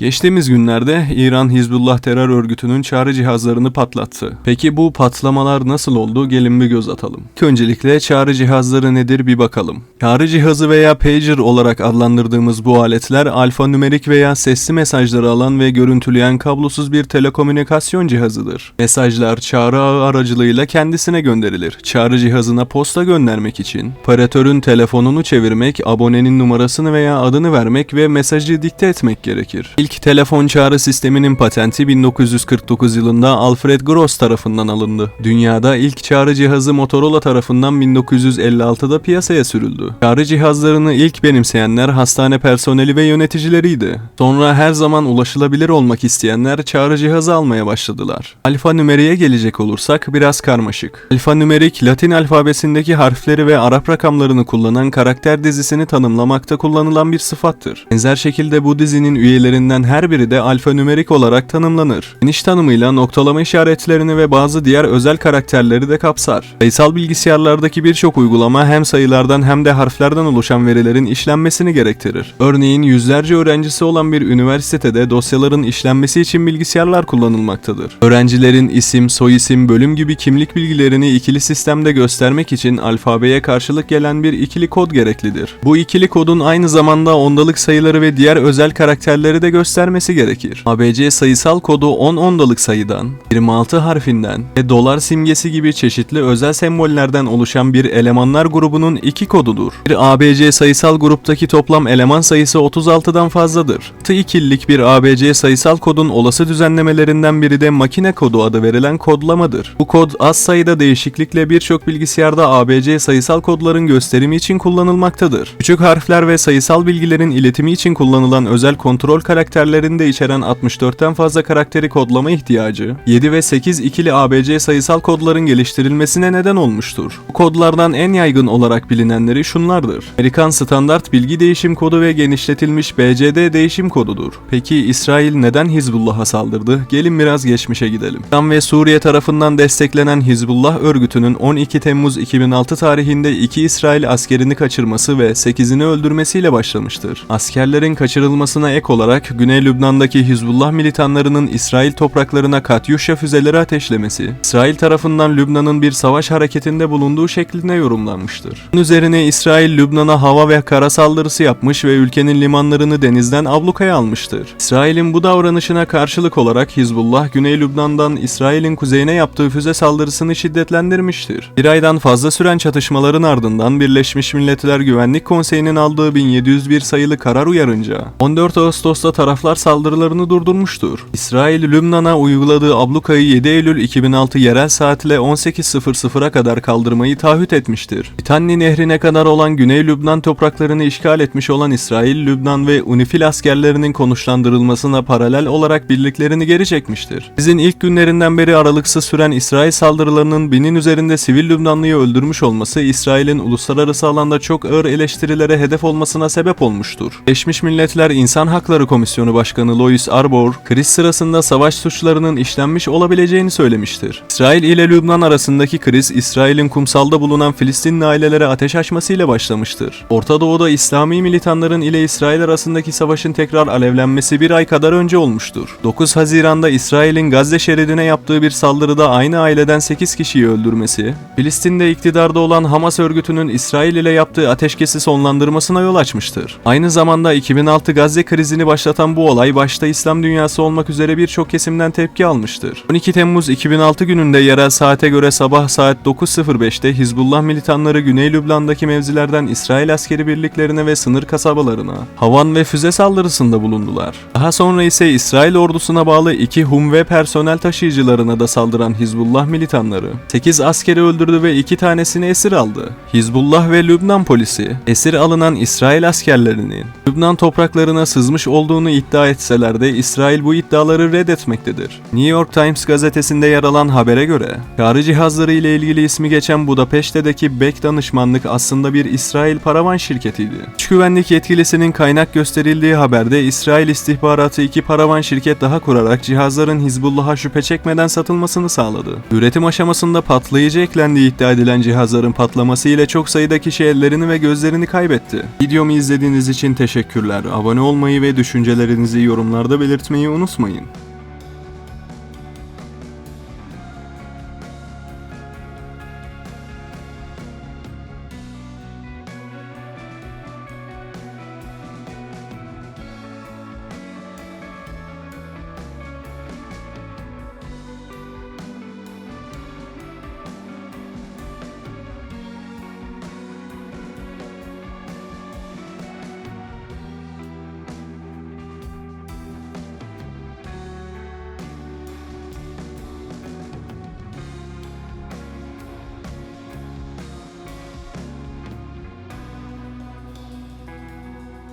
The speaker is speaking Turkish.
Geçtiğimiz günlerde İran Hizbullah terör örgütünün çağrı cihazlarını patlattı. Peki bu patlamalar nasıl oldu? Gelin bir göz atalım. Öncelikle çağrı cihazları nedir bir bakalım. Çağrı cihazı veya pager olarak adlandırdığımız bu aletler alfanümerik veya sesli mesajları alan ve görüntüleyen kablosuz bir telekomünikasyon cihazıdır. Mesajlar çağrı ağı aracılığıyla kendisine gönderilir. Çağrı cihazına posta göndermek için operatörün telefonunu çevirmek, abonenin numarasını veya adını vermek ve mesajı dikte etmek gerekir. İlk telefon çağrı sisteminin patenti 1949 yılında Alfred Gross tarafından alındı. Dünyada ilk çağrı cihazı Motorola tarafından 1956'da piyasaya sürüldü. Çağrı cihazlarını ilk benimseyenler hastane personeli ve yöneticileriydi. Sonra her zaman ulaşılabilir olmak isteyenler çağrı cihazı almaya başladılar. Alfanümeriğe gelecek olursak biraz karmaşık. Alfanümerik, Latin alfabesindeki harfleri ve Arap rakamlarını kullanan karakter dizisini tanımlamakta kullanılan bir sıfattır. Benzer şekilde bu dizinin üyelerinden her biri de alfanümerik olarak tanımlanır. Geniş tanımıyla noktalama işaretlerini ve bazı diğer özel karakterleri de kapsar. Sayısal bilgisayarlardaki birçok uygulama hem sayılardan hem de harflerden oluşan verilerin işlenmesini gerektirir. Örneğin yüzlerce öğrencisi olan bir üniversitede dosyaların işlenmesi için bilgisayarlar kullanılmaktadır. Öğrencilerin isim, soyisim, bölüm gibi kimlik bilgilerini ikili sistemde göstermek için alfabeye karşılık gelen bir ikili kod gereklidir. Bu ikili kodun aynı zamanda ondalık sayıları ve diğer özel karakterleri de göstermesi gerekir. ABC sayısal kodu 10 ondalık sayıdan, 26 harfinden ve dolar simgesi gibi çeşitli özel sembollerden oluşan bir elemanlar grubunun iki kodudur. Bir ABC sayısal gruptaki toplam eleman sayısı 36'dan fazladır. Tı ikillik bir ABC sayısal kodun olası düzenlemelerinden biri de makine kodu adı verilen kodlamadır. Bu kod az sayıda değişiklikle birçok bilgisayarda ABC sayısal kodların gösterimi için kullanılmaktadır. Küçük harfler ve sayısal bilgilerin iletimi için kullanılan özel kontrol karakterlerini de içeren 64'ten fazla karakteri kodlama ihtiyacı, 7 ve 8 ikili ABC sayısal kodların geliştirilmesine neden olmuştur. Bu kodlardan en yaygın olarak bilinenleri şunlardır. Amerikan Standart Bilgi Değişim Kodu ve genişletilmiş BCD değişim kodudur. Peki İsrail neden Hizbullah'a saldırdı? Gelin biraz geçmişe gidelim. İran ve Suriye tarafından desteklenen Hizbullah örgütünün 12 Temmuz 2006 tarihinde iki İsrail askerini kaçırması ve 8'ini öldürmesiyle başlamıştır. Askerlerin kaçırılmasına ek olarak Güney Lübnan'daki Hizbullah militanlarının İsrail topraklarına Katyusha füzeleri ateşlemesi, İsrail tarafından Lübnan'ın bir savaş hareketinde bulunduğu şeklinde yorumlanmıştır. Bunun üzerine İsrail Lübnan'a hava ve kara saldırısı yapmış ve ülkenin limanlarını denizden ablukaya almıştır. İsrail'in bu davranışına karşılık olarak Hizbullah Güney Lübnan'dan İsrail'in kuzeyine yaptığı füze saldırısını şiddetlendirmiştir. Bir aydan fazla süren çatışmaların ardından Birleşmiş Milletler Güvenlik Konseyi'nin aldığı 1701 sayılı karar uyarınca 14 Ağustos'ta taraflar saldırılarını durdurmuştur. İsrail Lübnan'a uyguladığı ablukayı 7 Eylül 2006 yerel saatle 18.00'a kadar kaldırmayı taahhüt etmiştir. Litanni Nehri'ne kadar olan Güney Lübnan topraklarını işgal etmiş olan İsrail, Lübnan ve UNIFIL askerlerinin konuşlandırılmasına paralel olarak birliklerini geri çekmiştir. Sizin ilk günlerinden beri aralıksız süren İsrail saldırılarının binin üzerinde sivil Lübnanlıyı öldürmüş olması İsrail'in uluslararası alanda çok ağır eleştirilere hedef olmasına sebep olmuştur. Birleşmiş Milletler İnsan Hakları Komisyonu Başkanı Louis Arbour, kriz sırasında savaş suçlarının işlenmiş olabileceğini söylemiştir. İsrail ile Lübnan arasındaki kriz, İsrail'in kumsalda bulunan Filistinli ailelere ateş açmasıyla başlamıştır. Orta Doğu'da İslami militanların ile İsrail arasındaki savaşın tekrar alevlenmesi bir ay kadar önce olmuştur. 9 Haziran'da İsrail'in Gazze şeridine yaptığı bir saldırıda aynı aileden 8 kişiyi öldürmesi, Filistin'de iktidarda olan Hamas örgütünün İsrail ile yaptığı ateşkesi sonlandırmasına yol açmıştır. Aynı zamanda 2006 Gazze krizini başlatan bu olay başta İslam dünyası olmak üzere birçok kesimden tepki almıştır. 12 Temmuz 2006 gününde yerel saate göre sabah saat 9.05'te Hizbullah militanları Güney Lübnan'daki mevzilerden İsrail askeri birliklerine ve sınır kasabalarına havan ve füze saldırısında bulundular. Daha sonra ise İsrail ordusuna bağlı iki Hum ve personel taşıyıcılarına da saldıran Hizbullah militanları 8 askeri öldürdü ve 2 tanesini esir aldı. Hizbullah ve Lübnan polisi esir alınan İsrail askerlerinin Lübnan topraklarına sızmış olduğunu iddia etseler de İsrail bu iddiaları reddetmektedir. New York Times gazetesinde yer alan habere göre, çağrı cihazları ile ilgili ismi geçen Budapeşte'deki Beck danışmanlık aslında bir İsrail paravan şirketiydi. İç güvenlik yetkilisinin kaynak gösterildiği haberde İsrail istihbaratı iki paravan şirket daha kurarak cihazların Hizbullah'a şüphe çekmeden satılmasını sağladı. Üretim aşamasında patlayıcı eklendiği iddia edilen cihazların patlaması ile çok sayıda kişi ellerini ve gözlerini kaybetti. Videomu izlediğiniz için teşekkürler. Abone olmayı ve düşüncelerinizi düşüncelerinizi yorumlarda belirtmeyi unutmayın.